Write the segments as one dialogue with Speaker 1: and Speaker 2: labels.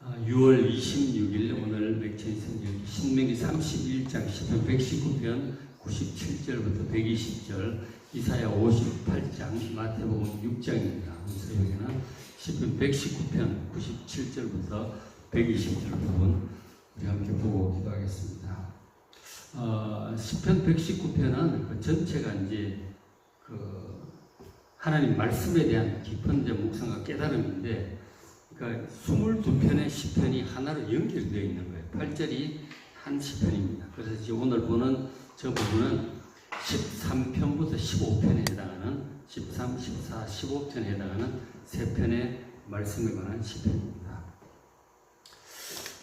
Speaker 1: 6월 26일 오늘 맥체인 성경 신명기 31장 10편 119편 97절부터 120절 이사야 58장 마태복음 6장입니다. 그래서 여기는 10편 119편 97절부터 120절 부분 우리 함께 보고 기도하겠습니다. 어, 10편 119편은 그 전체가 이제 그 하나님 말씀에 대한 깊은 이제 묵상과 깨달음인데 그러니까 22편의 시편이 하나로 연결되어 있는 거예요. 8절이 한 시편입니다. 그래서 지금 오늘 보는 저 부분은 13편부터 15편에 해당하는 13, 14, 15편에 해당하는 세 편의 말씀에 관한 시편입니다.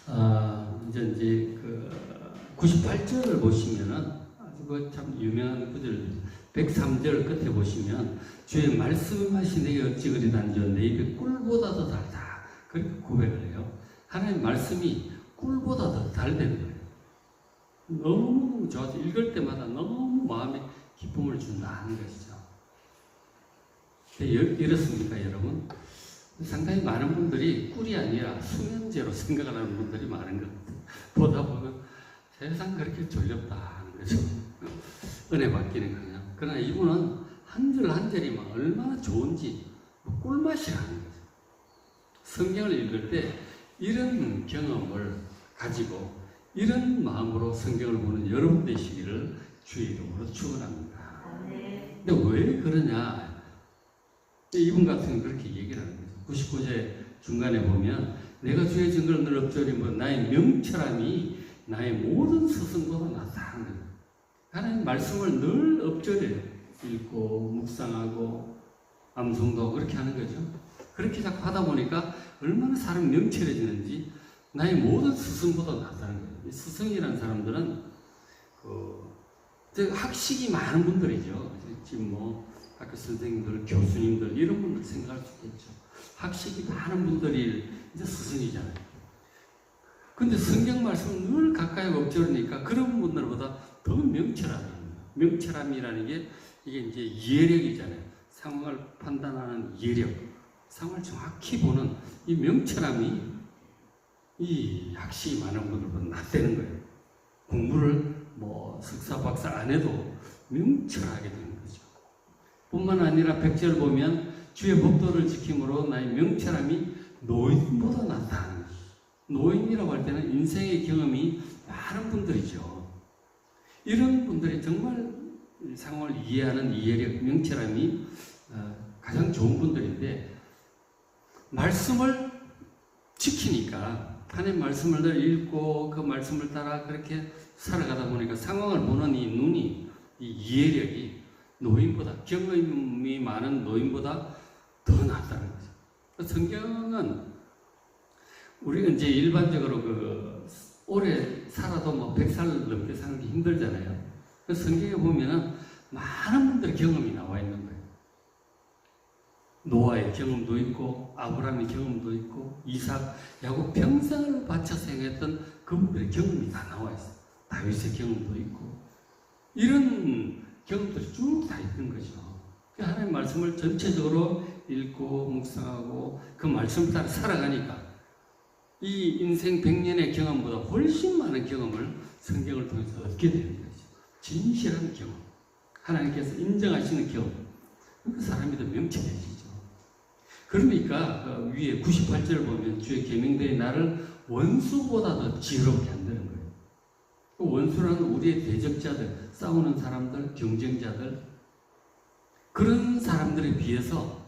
Speaker 1: 아, 이제 이제 그 98절을 보시면은 아주 그참 유명한 구절 103절 끝에 보시면 주의 말씀하시 내게 어찌 그리 단지 내 입에 꿀보다도 달다. 그렇게 고백을 해요. 하나님 말씀이 꿀보다 더 달다는 거예요. 너무 좋아서 읽을 때마다 너무 마음에 기쁨을 준다는 것이죠. 이렇습니까, 여러분? 상당히 많은 분들이 꿀이 아니라 수면제로 생각을 하는 분들이 많은 것 같아요. 보다 보면 세상 그렇게 졸렵다 하는 거죠. 은혜 받기는 그냥. 그러나 이분은 한 줄한막 얼마나 좋은지 꿀맛이라는 거죠. 성경을 읽을 때 이런 경험을 가지고 이런 마음으로 성경을 보는 여러분 되시기를 주의 이름으로 축원합니다. 근데 왜 그러냐? 이분 같은 그렇게 얘기를 거죠. 99제 중간에 보면 내가 주의 증거를 늘 엎드리면 나의 명철함이 나의 모든 스승보다 낫다는 거예요. 하나님 말씀을 늘 엎드려요. 읽고 묵상하고 암송도 그렇게 하는 거죠. 그렇게 자꾸 하다 보니까 얼마나 사람 명철해지는지 나의 모든 스승보다 낫다는 거예요. 스승이라는 사람들은 그 학식이 많은 분들이죠. 지금 뭐 학교 선생님들, 교수님들 이런 분들 생각할 수 있겠죠. 학식이 많은 분들이 이제 스승이잖아요. 근데 성경 말씀은 늘 가까이 엎드리니까 그런 분들보다 더 명철함입니다. 명철함이라는 게 이게 이제 예력이잖아요. 상황을 판단하는 예력. 상황을 정확히 보는 이 명철함이 이 학식이 많은 분들보다 낫다는 거예요. 공부를 뭐 석사 박사 안 해도 명철하게 되는 거죠. 뿐만 아니라 백절 보면 주의 법도를 지킴으로 나의 명철함이 노인보다 낫다는 거죠. 노인이라고 할 때는 인생의 경험이 많은 분들이죠. 이런 분들이 정말 상황을 이해하는 이해력, 명철함이 어, 가장 좋은 분들인데 말씀을 지키니까 하나님 말씀을 늘 읽고 그 말씀을 따라 그렇게 살아가다 보니까 상황을 보는 이 눈이 이 이해력이 노인보다 경험이 많은 노인보다 더 낫다는 거죠. 성경은 우리가 이제 일반적으로 그 오래 살아도 뭐 100살 넘게 사는 게 힘들잖아요. 그 성경에 보면은 많은 분들의 경험이 나와 있는. 노아의 경험도 있고 아브라함의 경험도 있고 이삭, 야곱 평생을 바쳐서 행했던 그분들의 경험이 다 나와 있어요. 다윗의 경험도 있고 이런 경험들이 쭉 다 있는 거죠. 그 하나님 말씀을 전체적으로 읽고 묵상하고 그 말씀 따라 살아가니까 이 인생 100년의 경험보다 훨씬 많은 경험을 성경을 통해서 얻게 되는 거죠. 진실한 경험. 하나님께서 인정하시는 경험. 그 사람이 더 명철해지죠. 그러니까 그 위에 98절 보면 주의 계명대의 나를 원수보다 더 지혜롭게 한다는 거예요. 그 원수라는 우리의 대적자들, 싸우는 사람들, 경쟁자들 그런 사람들에 비해서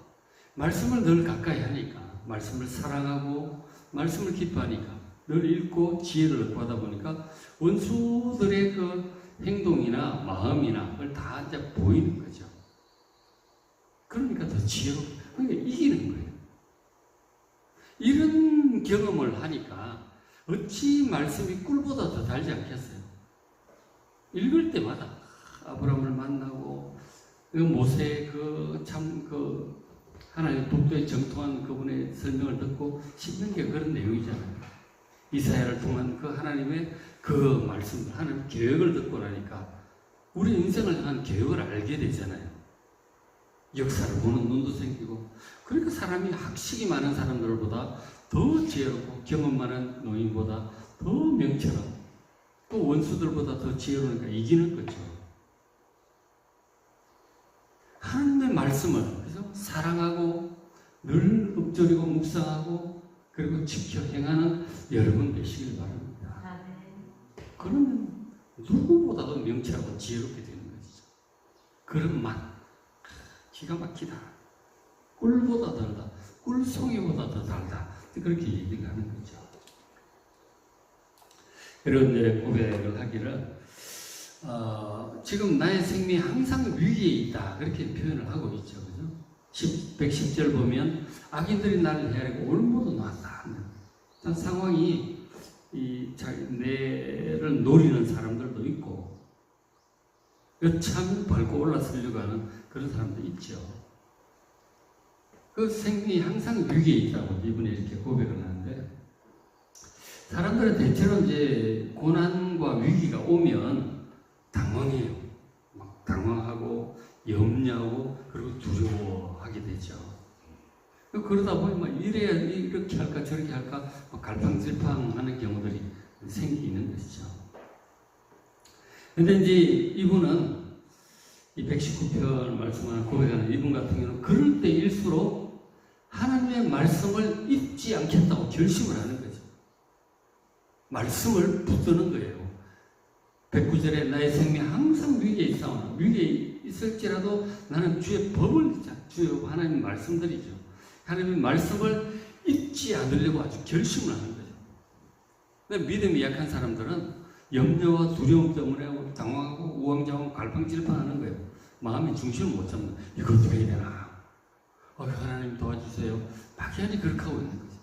Speaker 1: 말씀을 늘 가까이 하니까 말씀을 사랑하고 말씀을 기뻐하니까 늘 읽고 지혜를 얻고 하다 보니까 원수들의 그 행동이나 마음이나 그걸 다 이제 보이는 거죠. 그러니까 더 지혜롭게 그러니까 이기는 거예요. 이런 경험을 하니까 어찌 말씀이 꿀보다 더 달지 않겠어요? 읽을 때마다 아브라함을 만나고 그 모세 그 참그 그 하나님 독도에 정통한 그분의 설명을 듣고 신명기가 그런 내용이잖아요. 이사야를 통한 그 하나님의 그 말씀, 하나님 계획을 듣고 나니까 우리 인생을 향한 계획을 알게 되잖아요. 역사를 보는 눈도 생기고 그러니까 사람이 학식이 많은 사람들보다 더 지혜롭고 경험 많은 노인보다 더 명철하고 또 원수들보다 더 지혜로우니까 이기는 거죠. 하나님의 말씀을 그래서 사랑하고 늘 읊조리고 묵상하고 그리고 지켜 행하는 여러분 되시길 바랍니다. 그러면 누구보다도 명철하고 지혜롭게 되는 것이죠. 그런 맛, 기가 막히다. 꿀보다 달다. 꿀송이보다 더 달다. 그렇게 얘기를 하는 거죠. 여러분들의 고백을 하기를 어, 지금 나의 생명이 항상 위기에 있다. 그렇게 표현을 하고 있죠. 그죠? 10, 110절 보면 악인들이 나를 헤아리고 올무도 놨다. 참 상황이 이 내를 노리는 사람들도 있고 여참 밟고 올라서려고 하는 그런 사람도 있죠. 그 생명이 항상 위기에 있다고 이분이 이렇게 고백을 하는데 사람들은 대체로 이제 고난과 위기가 오면 당황해요. 막 당황하고 염려하고 그리고 두려워하게 되죠. 그러다 보니 막 이래야 이렇게 할까 저렇게 할까 막 갈팡질팡하는 경우들이 생기는 것이죠. 근데 이제 이분은 이 119편 말씀하는 고백하는 이분 같은 경우는 그럴 때일수록 하나님의 말씀을 잊지 않겠다고 결심을 하는 거죠. 말씀을 붙드는 거예요. 109절에 나의 생명 항상 위기에 있사오나 위기에 있을지라도 나는 주의 법을 잊자. 주의 하나님 말씀들이죠. 하나님의 말씀을 잊지 않으려고 아주 결심을 하는 거죠. 근데 믿음이 약한 사람들은 염려와 두려움 때문에 당황하고 우왕좌왕 갈팡질팡하는 거예요. 마음의 중심을 못 잡는. 이거 어떻게 해야 되나? 어, 하나님 도와주세요. 막연히 그렇게 하고 있는 거죠.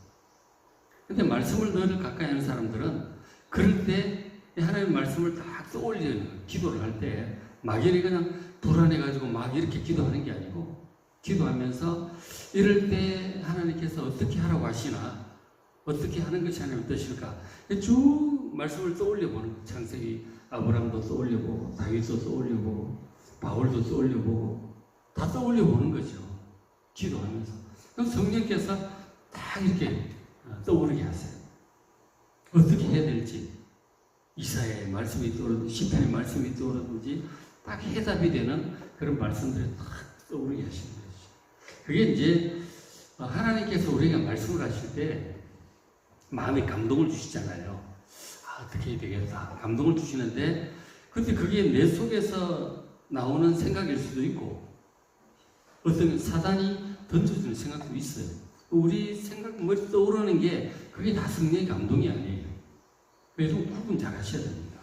Speaker 1: 근데 말씀을 늘 가까이 하는 사람들은 그럴 때이 하나님 말씀을 딱 떠올리는 거예요. 기도를 할 때 막연히 그냥 불안해가지고 막 이렇게 기도하는 게 아니고 기도하면서 이럴 때 하나님께서 어떻게 하라고 하시나 어떻게 하는 것이 하나님 뜻일까 쭉 말씀을 떠올려 보는 거예요. 창세기 아브라함도 떠올려 보고 다윗도 떠올려 보고 바울도 떠올려 보고 다 떠올려 보는 거죠. 기도하면서 그럼 성령께서 다 이렇게 떠오르게 하세요. 어떻게 해야 될지 이사야의 말씀이 떠오르든지 시편의 말씀이 떠오르든지 딱 해답이 되는 그런 말씀들을 딱 떠오르게 하시는 거죠. 그게 이제 하나님께서 우리가 말씀을 하실 때 마음에 감동을 주시잖아요. 아, 어떻게 해야 되겠다. 감동을 주시는데 근데 그게 내 속에서 나오는 생각일 수도 있고 어떤 사단이 던져주는 생각도 있어요. 우리 생각 머리 떠오르는 게 그게 다 성령의 감동이 아니에요. 그래서 구분 잘 하셔야 됩니다.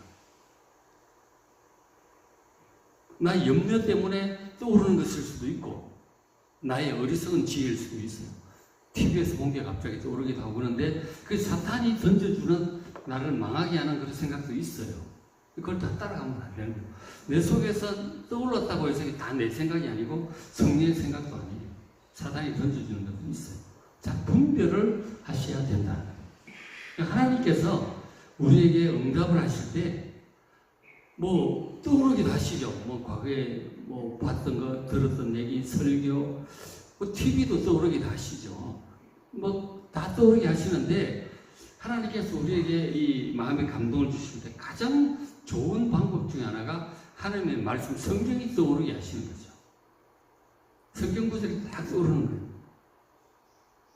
Speaker 1: 나 염려 때문에 떠오르는 것일 수도 있고, 나의 어리석은 지혜일 수도 있어요. TV에서 본 게 갑자기 떠오르기도 하고 그러는데, 그 사탄이 던져주는 나를 망하게 하는 그런 생각도 있어요. 그걸 다 따라가면 안 되는 거예요. 내 속에서 떠올랐다고 해서 다 내 생각이 아니고 성령의 생각도 아니에요. 사탄이 던져주는 것도 있어요. 자, 분별을 하셔야 된다. 하나님께서 우리에게 응답을 하실 때, 뭐, 떠오르기도 하시죠. 뭐, 과거에 뭐, 봤던 거, 들었던 얘기, 설교, 뭐, TV도 떠오르기도 하시죠. 뭐, 다 떠오르게 하시는데, 하나님께서 우리에게 이 마음의 감동을 주실 때 가장 좋은 방법 중에 하나가 하나님의 말씀, 성경이 떠오르게 하시는 거죠. 성경 구절이 다 떠오르는 거예요.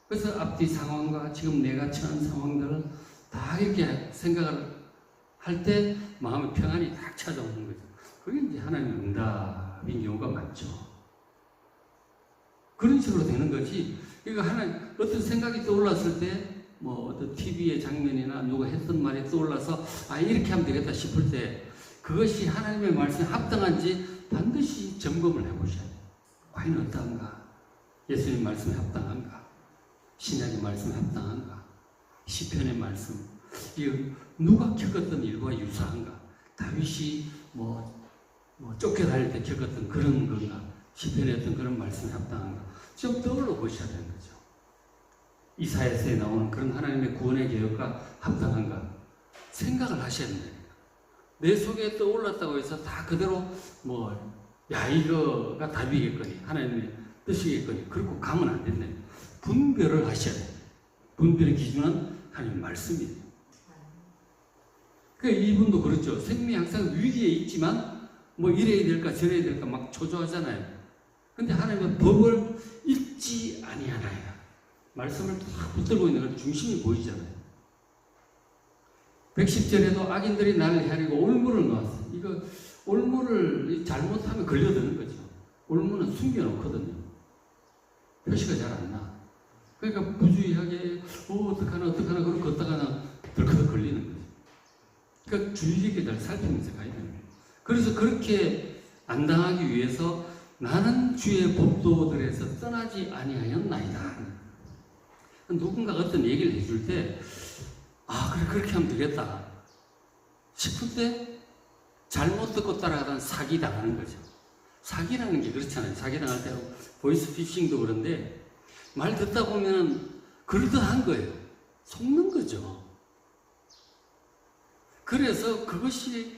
Speaker 1: 그래서 앞뒤 상황과 지금 내가 처한 상황들을 다 이렇게 생각을 할 때 마음의 평안이 딱 찾아오는 거죠. 그게 이제 하나님의 응답인 경우가 많죠. 그런 식으로 되는 거지. 이거 하나 어떤 생각이 떠올랐을 때 뭐 어떤 TV의 장면이나 누가 했던 말이 떠올라서 아 이렇게 하면 되겠다 싶을 때 그것이 하나님의 말씀에 합당한지 반드시 점검을 해보셔야 돼요. 과연 어떠한가? 예수님 말씀에 합당한가? 신약의 말씀에 합당한가? 시편의 말씀 이 누가 겪었던 일과 유사한가? 다윗이 뭐, 뭐 쫓겨다닐 때 겪었던 그런 건가? 시편에 어떤 그런 말씀에 합당한가? 좀 떠올려 보셔야 되는 거죠. 이사야서에 나오는 그런 하나님의 구원의 계획과 합당한가? 생각을 하셔야 됩니다. 내 속에 떠올랐다고 해서 다 그대로 뭐, 야, 이거가 답이겠거니. 하나님의 뜻이겠거니. 그렇고 가면 안 된다. 분별을 하셔야 돼요. 분별의 기준은 하나님 말씀이에요. 그 이분도 그렇죠. 생명이 항상 위기에 있지만 뭐 이래야 될까 저래야 될까 막 초조하잖아요. 근데 하나님은 법을 읽지 아니하나요. 말씀을 딱 붙들고 있는 건 중심이 보이잖아요. 110절에도 악인들이 나를 헤아리고 올무를 놓았어요. 이거 올무를 잘못하면 걸려드는 거죠. 올무는 숨겨놓거든요. 표시가 잘 안 나. 그러니까 부주의하게 어 어떡하나 어떡하나 그러고 걷다가는 덜커덕 걸리는 거죠. 그러니까 주의 깊게 잘 살피면서 가야 되는 거예요. 그래서 그렇게 안 당하기 위해서 나는 주의 법도들에서 떠나지 아니하였나이다. 누군가 어떤 얘기를 해줄 때, 아, 그래, 그렇게 하면 되겠다. 싶을 때, 잘못 듣고 따라가다가 사기 당하는 거죠. 사기라는 게 그렇잖아요. 사기 당할 때 보이스 피싱도 그런데, 말 듣다 보면 그러듯한 거예요. 속는 거죠. 그래서 그것이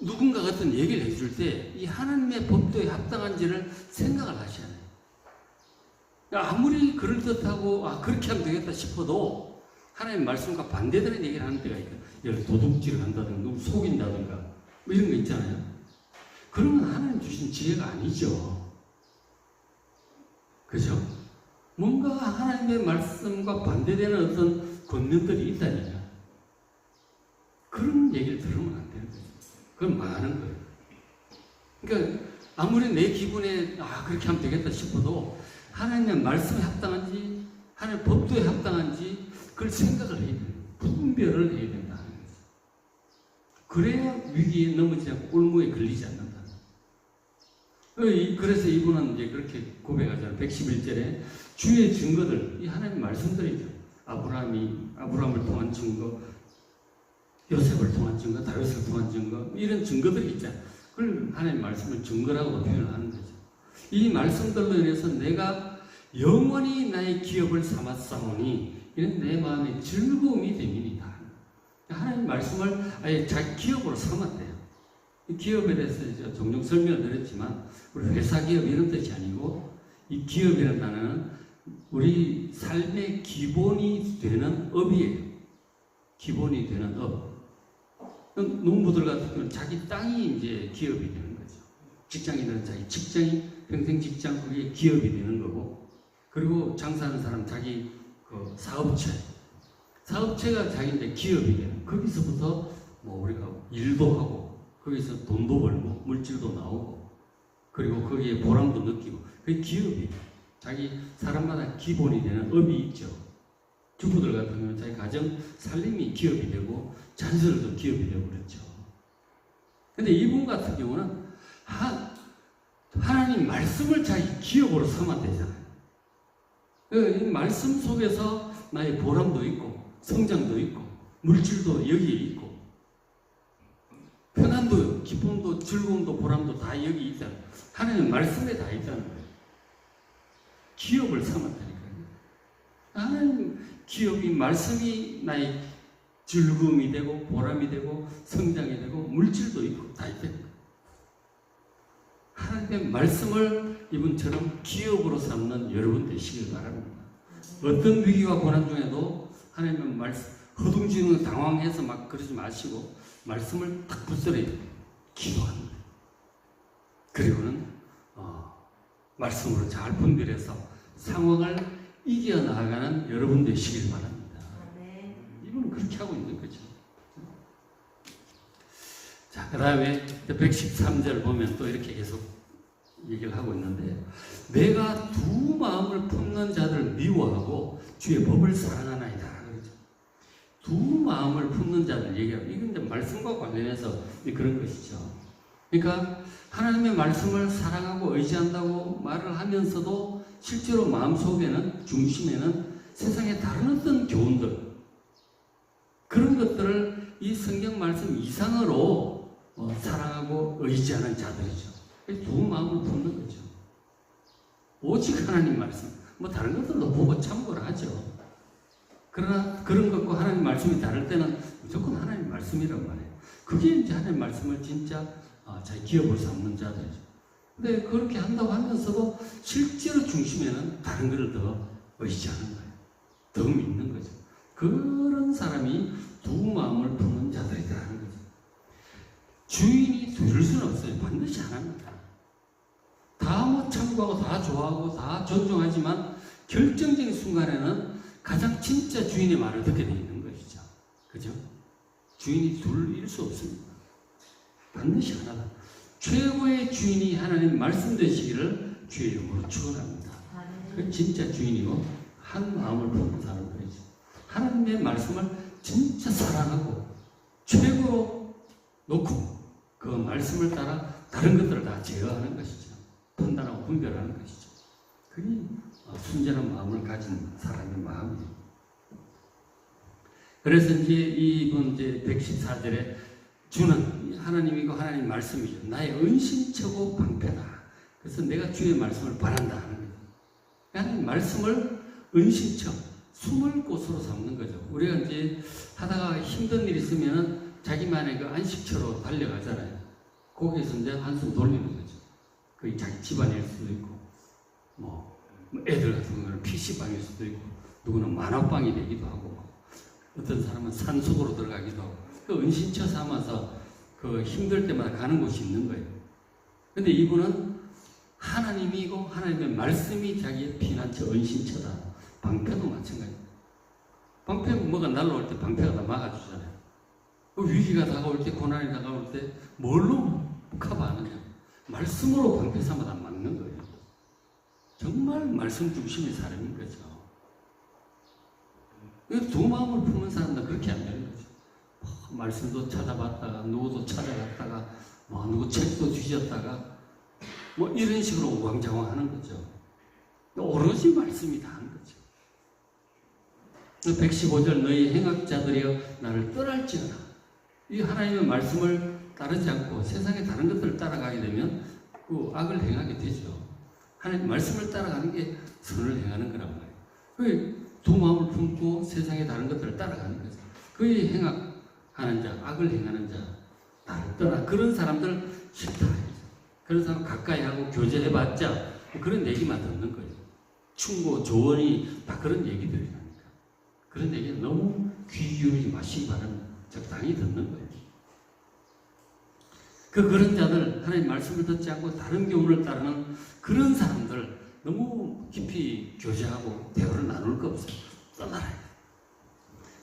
Speaker 1: 누군가 같은 얘기를 해줄 때 이 하나님의 법도에 합당한지를 생각을 하셔야 돼요. 그러니까 아무리 그럴듯하고 아 그렇게 하면 되겠다 싶어도 하나님 말씀과 반대되는 얘기를 하는 때가 있거든요. 예를 들어 도둑질을 한다든가 누구 속인다든가 뭐 이런 거 있잖아요. 그러면 하나님 주신 지혜가 아니죠. 그죠? 뭔가 하나님의 말씀과 반대되는 어떤 권면들이 있다니까. 그런 얘기를 들으면 안 되는 거죠. 그건 망하는 거예요. 그러니까 아무리 내 기분에 아 그렇게 하면 되겠다 싶어도 하나님의 말씀에 합당한지 하나님의 법도에 합당한지 그걸 생각을 해야 돼요. 분별을 해야 거죠. 그래야 위기에 넘어지지 않고 올무에 걸리지 않는다. 그래서 이분은 이제 그렇게 고백하잖아요. 111절에 주의 증거들, 이 하나님 말씀들이죠. 아브라함이, 아브라함을 통한 증거, 요셉을 통한 증거, 다윗을 통한 증거, 이런 증거들이 있잖아요. 그걸 하나님 말씀을 증거라고 표현을 하는 거죠. 이 말씀들로 인해서 내가 영원히 나의 기업을 삼았사오니 이는 내 마음의 즐거움이 됨이니라. 하나님 말씀을 아예 자기 기업으로 삼았대요. 이 기업에 대해서 이제 종종 설명을 드렸지만 우리 회사 기업 이런 뜻이 아니고 이 기업이라는 단어는 우리 삶의 기본이 되는 업이에요. 기본이 되는 업. 농부들 같은 경우는 자기 땅이 이제 기업이 되는 거죠. 직장인들은 자기 직장이 평생 직장 그게 기업이 되는 거고 그리고 장사하는 사람 자기 그 사업체 사업체가 자기 이제 기업이 되는 거기서부터 뭐 우리가 일도 하고 거기서 돈도 벌고 물질도 나오고 그리고 거기에 보람도 느끼고 그게 기업이 자기 사람마다 기본이 되는 업이 있죠. 주부들 같은 경우는 자기 가정 살림이 기업이 되고 자녀들도 기업이 되고 그렇죠. 근데 이분 같은 경우는 하, 하나님 말씀을 자기 기업으로 삼았대잖아요. 그이 말씀 속에서 나의 보람도 있고 성장도 있고 물질도 여기에 있고 편안도 기쁨도 즐거움도 보람도 다 여기 있다. 하나님 말씀에 다 있다는 거예요. 기업을 삼았다니까요. 하나님 기업이 말씀이 나의 즐거움이 되고 보람이 되고 성장이 되고 물질도 있고 다 있다. 하나님의 말씀을 이분처럼 기업으로 삼는 여러분 되시길 바랍니다. 어떤 위기와 고난 중에도 하나님의 말씀, 허둥지둥 당황해서 막 그러지 마시고 말씀을 딱 기도하는 거예요. 그리고는 어, 말씀으로 잘 분별해서 상황을 이겨나가는 여러분 되시길 바랍니다. 이분은 그렇게 하고 있는 거죠. 자, 그 다음에 113절 보면 또 이렇게 계속 얘기를 하고 있는데, 내가 두 마음을 품는 자들을 미워하고 주의 법을 사랑하나이다. 그러죠. 두 마음을 품는 자들 얘기하고, 이건 말씀과 관련해서 그런 것이죠. 그러니까 하나님의 말씀을 사랑하고 의지한다고 말을 하면서도 실제로 마음속에는, 중심에는 세상의 다른 어떤 교훈들, 그런 것들을 이 성경 말씀 이상으로 어, 사랑하고 의지하는 자들이죠. 두 마음을 품는 거죠. 오직 하나님 말씀. 뭐 다른 것들도 보고 참고를 하죠. 그러나 그런 것과 하나님 말씀이 다를 때는 무조건 하나님 말씀이란 말이에요. 그게 이제 하나님 말씀을 진짜 어, 자기 기업을 삼는 자들이죠. 근데 그렇게 한다고 하면서도 실제로 중심에는 다른 것을 더 의지하는 거예요. 더 믿는 거죠. 그런 사람이 두 마음을 품는 자들이라는 거죠. 주인이 둘 수는 없어요. 반드시 하나입니다. 다 뭐 참고하고 다 좋아하고 다 존중하지만 결정적인 순간에는 가장 진짜 주인의 말을 듣게 되어 있는 것이죠. 그죠? 주인이 둘일 수 없습니다. 반드시 하나다. 최고의 주인이 하나님 말씀 되시기를 주의 이름으로 축원합니다. 그 진짜 주인이고 한 마음을 품는 사람들이죠. 하나님의 말씀을 진짜 사랑하고 최고로 놓고 그 말씀을 따라 다른 것들을 다 제어하는 것이죠. 판단하고 분별하는 것이죠. 그게 순전한 마음을 가진 사람의 마음이에요. 그래서 이제 이번 이제 114절에 주는 하나님이고 하나님 말씀이죠. 나의 은신처고 방패다. 그래서 내가 주의 말씀을 바란다 하는 거죠. 하나님 말씀을 은신처, 숨을 곳으로 삼는 거죠. 우리가 이제 하다가 힘든 일 있으면 자기만의 그 안식처로 달려가잖아요. 거기에서 이제 한숨 돌리는 거죠. 그 자기 집안일 수도 있고, 뭐, 애들 같은 경우는 PC방일 수도 있고, 누구는 만화방이 되기도 하고, 어떤 사람은 산속으로 들어가기도 하고, 그 은신처 삼아서 그 힘들 때마다 가는 곳이 있는 거예요. 근데 이분은 하나님이고 하나님의 말씀이 자기의 피난처, 은신처다. 방패도 마찬가지입니다. 방패 뭐가 날라올 때 방패가 다 막아주잖아요. 그 위기가 다가올 때, 고난이 다가올 때 뭘로 커버하느냐? 말씀으로 방패 삼아 다 막는 거예요. 정말 말씀 중심의 사람인 거죠. 두 마음을 품는 사람은 그렇게 안 되는 거죠. 뭐, 말씀도 찾아봤다가, 누구도 찾아갔다가, 뭐, 누구 책도 뒤졌다가, 뭐, 이런 식으로 우왕좌왕 하는 거죠. 오로지 말씀이 다 하는 거죠. 115절 너희 행악자들이여 나를 떠날지어라. 이 하나님의 말씀을 따르지 않고 세상의 다른 것들을 따라가게 되면 그 악을 행하게 되죠. 하나님 말씀을 따라가는 게 선을 행하는 거란 말이에요. 두 마음을 품고 세상의 다른 것들을 따라가는 거죠. 그의 행악하는 자, 악을 행하는 자, 나를 떠나 그런 사람들 싫다. 그런 사람 가까이 하고 교제해봤자 그런 얘기만 듣는 거예요. 충고, 조언이 다 그런 얘기들이라니까. 그런 얘기 너무 귀 기울이지 마시기 바랍니다. 적당히 듣는 거예요. 그 그런 자들 하나님 말씀을 듣지 않고 다른 교훈을 따르는 그런 사람들 너무 깊이 교제하고 대화를 나눌 거 없어요. 떠나라.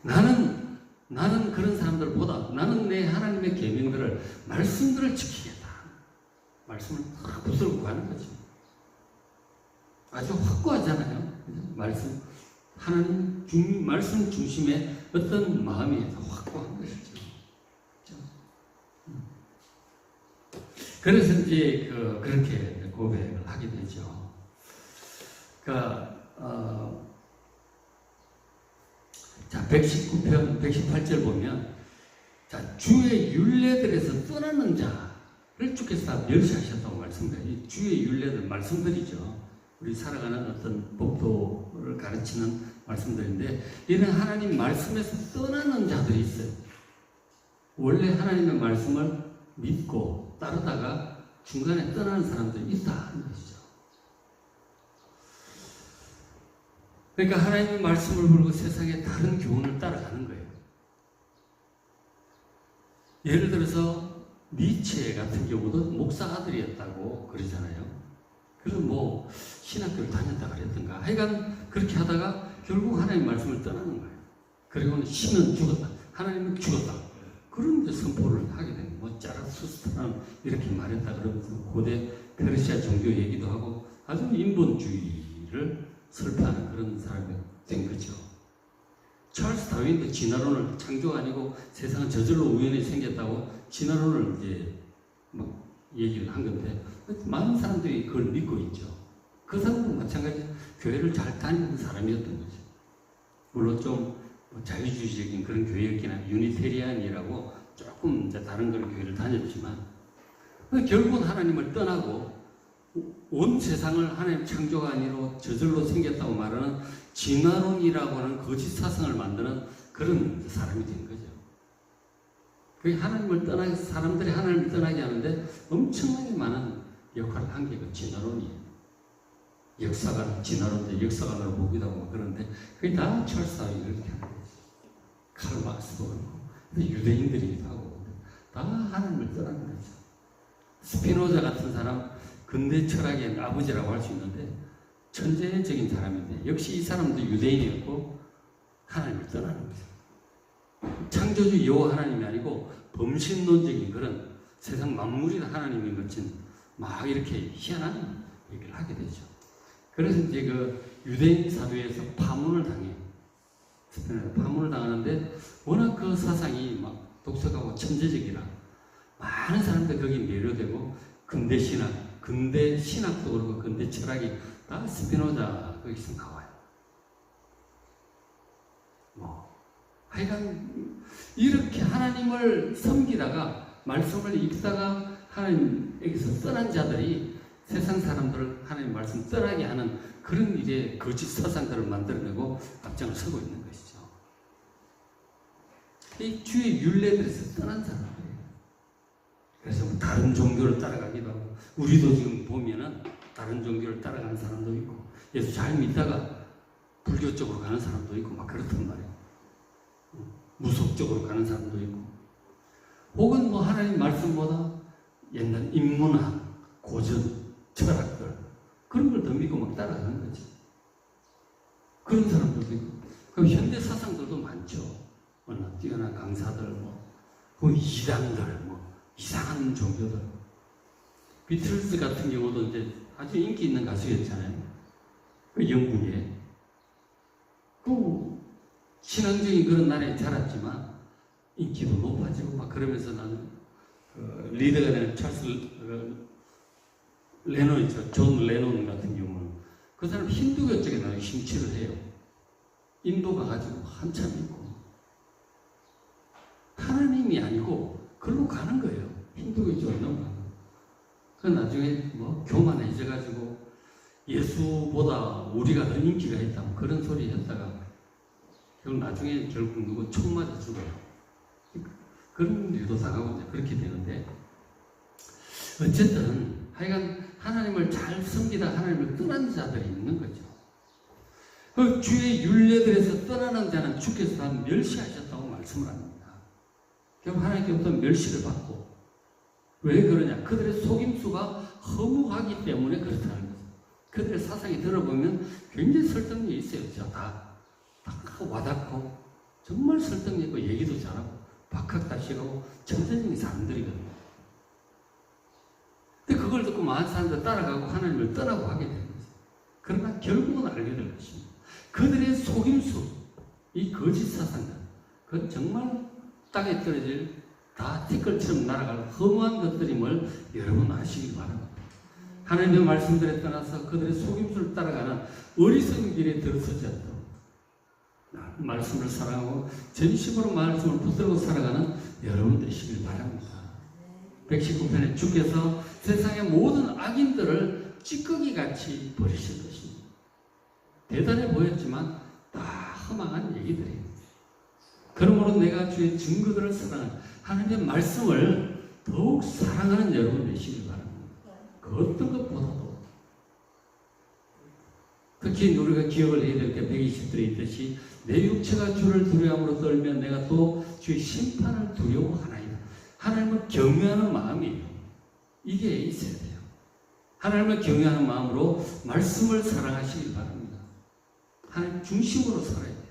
Speaker 1: 나는 나는 그런 사람들보다 나는 내 하나님의 계명들을 말씀들을 지키겠다. 말씀을 딱 붙들고 가는 거죠. 아주 확고하잖아요. 말씀 하나님 중 말씀 중심의 어떤 마음이 확고한 것이죠. 그래서 이제 그 그렇게 고백을 하게 되죠. 그러니까 어, 자 119편 118절 보면 자 주의 윤례들에서 떠나는 자를 주께서 다 멸시하셨다고 말씀드려요. 이 주의 윤례들 말씀들이죠. 우리 살아가는 어떤 법도를 가르치는 말씀들인데 이런 하나님 말씀에서 떠나는 자들이 있어요. 원래 하나님의 말씀을 믿고 따르다가 중간에 떠나는 사람들이 있다 하는 것이죠. 그러니까 하나님의 말씀을 모르고 세상의 다른 교훈을 따라가는 거예요. 예를 들어서 니체 같은 경우도 목사 아들이었다고 그러잖아요. 그래서 뭐 신학교를 다녔다 그랬던가 하여간 그렇게 하다가 결국 하나님 말씀을 떠나는 거예요. 그리고는 신은 죽었다. 하나님은 죽었다. 그런 데 선포를 하게 됩니다. 뭐 짜라수스타는 이렇게 말했다 그러면서 고대 페르시아 종교 얘기도 하고 아주 인본주의를 설파하는 그런 사람이 된 거죠. 찰스 다윈도 진화론을 창조 아니고 세상은 저절로 우연히 생겼다고 진화론을 이제 막 얘기를 한 건데 많은 사람들이 그걸 믿고 있죠. 그 사람도 마찬가지 교회를 잘 다니는 사람이었던 거죠. 물론 좀 자유주의적인 그런 교회였긴 한 유니테리안이라고 조금 이제 다른 그런 교회를 다녔지만 결국은 하나님을 떠나고 온 세상을 하나님 창조가 아니로 저절로 생겼다고 말하는 진화론이라고 하는 거짓 사상을 만드는 그런 사람이 된 거죠. 그 하나님을 떠나기 사람들이 하나님을 떠나게 하는데 엄청나게 많은 역할을 한게그 진화론이에요. 역사관 진화론자 역사관으로 보기도 하고 그런데 그게 다 철사에 이렇게 하는 거지. 카르 마스도 그렇고 유대인들이기도 하고 다 하나님을 떠나는 거죠. 스피노자 같은 사람 근대 철학의 아버지라고 할 수 있는데 천재적인 사람인데 역시 이 사람도 유대인이었고 하나님을 떠나는 거죠. 창조주 여호와 하나님이 아니고 범신론적인 그런 세상 만물이 다 하나님인 것은 막 이렇게 희한한 얘기를 하게 되죠. 그래서 이제 그 유대인 사회에서 파문을 당해요. 파문을 당하는데 워낙 그 사상이 막 독특하고 천재적이라 많은 사람들 거기 매료되고 근대 신학, 근대 신학도 그렇고 근대 철학이 다 스피노자 거기서 나와요. 뭐 하여간 이렇게 하나님을 섬기다가 말씀을 읽다가 하나님에게서 떠난 자들이 세상 사람들을 하나님 말씀 떠나게 하는 그런 일에 거짓 사상들을 만들어내고 앞장을 서고 있는 것이죠. 이 주의 윤례들에서 떠난 사람들이에요. 그래서 뭐 다른 종교를 따라가기도 하고 우리도 지금 보면은 다른 종교를 따라가는 사람도 있고 예수 잘 믿다가 불교 쪽으로 가는 사람도 있고 막 그렇단 말이에요. 무속 쪽으로 가는 사람도 있고 혹은 뭐 하나님 말씀보다 옛날 인문학, 고전, 철학들 그런 걸 더 믿고 막 따라가는 거지. 그런 사람들도 있고 그럼 현대 사상들도 많죠. 워낙 뛰어난 강사들 뭐, 그 이단들 뭐 이상한 종교들. 비틀스 같은 경우도 이제 아주 인기 있는 가수였잖아요. 그 영국에. 그 신앙적인 그런 나라에 자랐지만 인기도 높아지고 막 그러면서 나는 그 리더가 되는 찰스 그 레논 있죠. 존 레논 같은 경우는 그 사람 힌두교 쪽에 나중에 심취를 해요. 인도 가가지고 한참 있고 하나님이 아니고 글로 가는 거예요. 힌두교 쪽에 넘어가는 그 나중에 뭐 교만해져가지고 예수보다 우리가 더 인기가 있다 뭐 그런 소리 했다가 결국 나중에 결국 누구 총 맞아 죽어요. 그런 당하고 이제 그렇게 되는데 어쨌든 하여간 하나님을 잘 섬기다 하나님을 떠난 자들이 있는 거죠. 그 주의 윤례들에서 떠나는 자는 주께서 다 멸시하셨다고 말씀을 합니다. 결국 하나님께부터 멸시를 받고 왜 그러냐? 그들의 속임수가 허무하기 때문에 그렇다는 거죠. 그들의 사상이 들어보면 굉장히 설득력이 있어요. 다, 다 와닿고 정말 설득력 있고 얘기도 잘하고 박학다식하고 천재적인 사람들이거든요. 그걸 듣고 많은 사람들 따라가고 하나님을 떠나고 하게 되는 거죠. 그러나 결국은 알게 될 것입니다. 그들의 속임수, 이 거짓 사상들, 그건 정말 땅에 떨어질 다 티끌처럼 날아갈 허무한 것들임을 여러분 아시기 바랍니다. 하나님의 말씀들에 떠나서 그들의 속임수를 따라가는 어리석은 길에 들어서지 않도록 말씀을 사랑하고 전심으로 말씀을 붙들고 살아가는 여러분 되시길 바랍니다. 119편에 주께서 세상의 모든 악인들을 찌꺼기 같이 버리실 것입니다. 대단해 보였지만 다 허망한 얘기들이에요. 그러므로 내가 주의 증거들을 사랑하는 하나님의 말씀을 더욱 사랑하는 여러분 되시길 바랍니다. 그 어떤 것보다도 특히 우리가 기억을 해야 될 게 120절에 있듯이 내 육체가 주를 두려움으로 떨면 내가 또 주의 심판을 두려워하나이다. 하나님을 경외하는 마음이에요. 이게 있어야 돼요. 하나님을 경외하는 마음으로 말씀을 사랑하시길 바랍니다. 하나님 중심으로 살아야 돼요.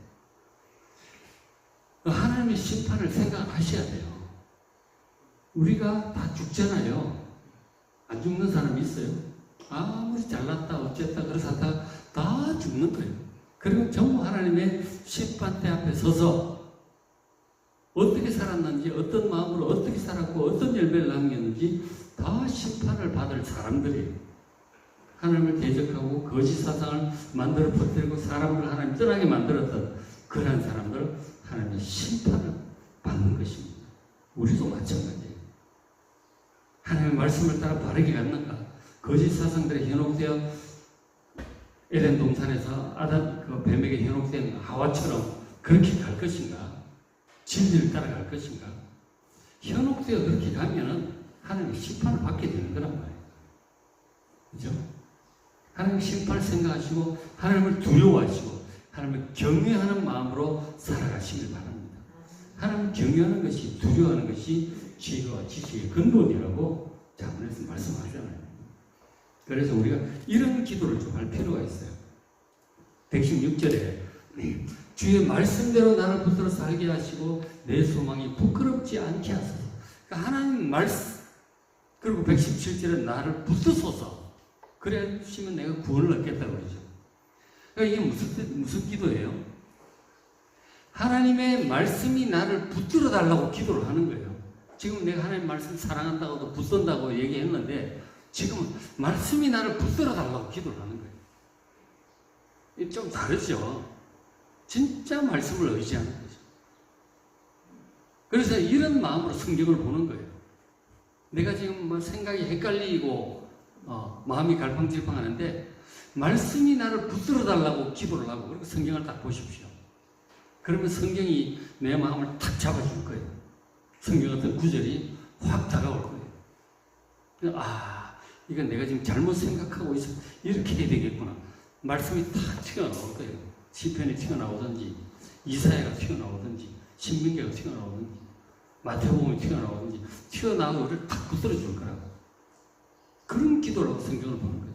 Speaker 1: 하나님의 심판을 생각하셔야 돼요. 우리가 다 죽잖아요. 안 죽는 사람 있어요? 아무리 잘났다 어쨌다 그래서 다, 다 죽는 거예요. 그리고 전부 하나님의 심판대 앞에 서서 어떻게 살았는지 어떤 마음으로 어떻게 살았고 어떤 열매를 남겼는지 다 심판을 받을 사람들이에요. 하나님을 대적하고 거짓 사상을 만들어 퍼뜨리고 사람을 하나님 떠나게 만들었던 그러한 사람들 하나님의 심판을 받는 것입니다. 우리도 마찬가지예요. 하나님의 말씀을 따라 바르게 갔는가? 거짓 사상들에 현혹되어 에덴 동산에서 아담 그 뱀에게 현혹된 하와처럼 그렇게 갈 것인가? 진리를 따라갈 것인가? 현혹되어 그렇게 가면은 하나님의 심판을 받게 되는 거란 말이에요. 그죠? 하나님 심판을 생각하시고 하나님을 두려워하시고 하나님을 경외하는 마음으로 살아가시길 바랍니다. 하나님을 경외하는 것이 두려워하는 것이 지혜와 지식의 근본이라고 자문에서 말씀하잖아요. 그래서 우리가 이런 기도를 좀 할 필요가 있어요. 116절에 주의 말씀대로 나를 붙들어 살게 하시고 내 소망이 부끄럽지 않게 하소서. 그러니까 하나님 말씀 그리고 117절에 나를 붙드소서. 그래 주시면 내가 구원을 얻겠다고 그러죠. 그러니까 이게 무슨 뜻- 무슨 기도예요? 하나님의 말씀이 나를 붙들어 달라고 기도를 하는 거예요. 지금 내가 하나님 말씀 사랑한다고도 붙든다고 얘기했는데 지금은 말씀이 나를 붙들어 달라고 기도를 하는 거예요. 좀 다르죠. 진짜 말씀을 의지하는 거죠. 그래서 이런 마음으로 성경을 보는 거예요. 내가 지금 뭐 생각이 헷갈리고 어, 마음이 갈팡질팡하는데 말씀이 나를 붙들어 달라고 기도를 하고 그리고 성경을 딱 보십시오. 그러면 성경이 내 마음을 탁 잡아줄 거예요. 성경 같은 구절이 확 다가올 거예요. 아, 이건 내가 지금 잘못 생각하고 있어. 이렇게 해야 되겠구나. 말씀이 탁 튀어나올 거예요. 시편이 튀어나오든지, 이사야가 튀어나오든지, 신민계가 튀어나오든지, 마태복음이 튀어나오든지, 튀어나오고 우리를 탁줄 거라고. 그런 기도라고 성경을 보는 거죠.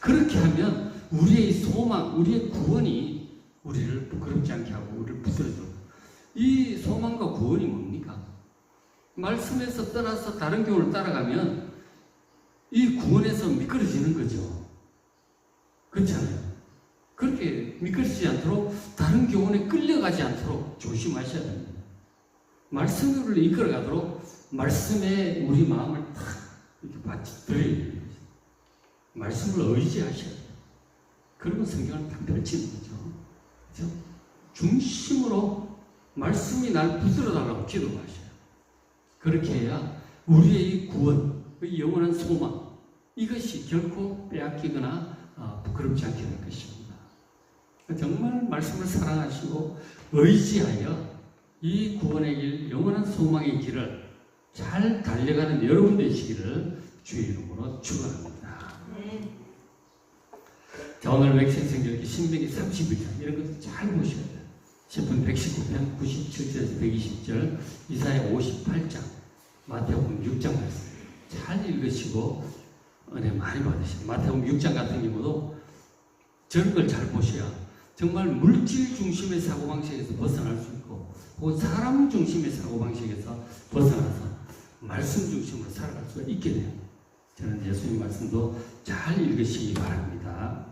Speaker 1: 그렇게 하면 우리의 소망, 우리의 구원이 우리를 부끄럽지 않게 하고 우리를 붙들어 줄 거예요. 이 소망과 구원이 뭡니까? 말씀에서 떠나서 다른 교를 따라가면 이 구원에서 미끄러지는 거죠. 그렇잖아요. 그렇게 미끄러지지 않도록 다른 교훈에 끌려가지 않도록 조심하셔야 됩니다. 말씀으로 이끌어가도록 말씀에 우리 마음을 탁 이렇게 받치 드려야. 말씀을 의지하셔야 돼요. 그러면 성경을 딱 펼치는 거죠. 그죠? 중심으로 말씀이 날 붙들어 달라고 기도하셔요. 그렇게 해야 우리의 이 구원, 그 영원한 소망, 이것이 결코 빼앗기거나 어, 부끄럽지 않게 될 것입니다. 정말 말씀을 사랑하시고 의지하여 이 구원의 길, 영원한 소망의 길을 잘 달려가는 여러분 되시기를 주의 이름으로 축원합니다.
Speaker 2: 네.
Speaker 1: 자, 오늘 맥신 성경 신명기 32장 이런 것도 잘 보셔야 돼요. 시편 119편 97절에서 120절, 이사야 58장, 마태복음 6장 말씀 잘 읽으시고 은혜 많이 받으시고 마태복음 6장 같은 경우도 저런 걸 잘 보셔야 정말 물질 중심의 사고방식에서 벗어날 수 있고 혹은 사람 중심의 사고방식에서 벗어나서 말씀 중심으로 살아갈 수가 있게 돼요. 저는 예수님 말씀도 잘 읽으시기 바랍니다.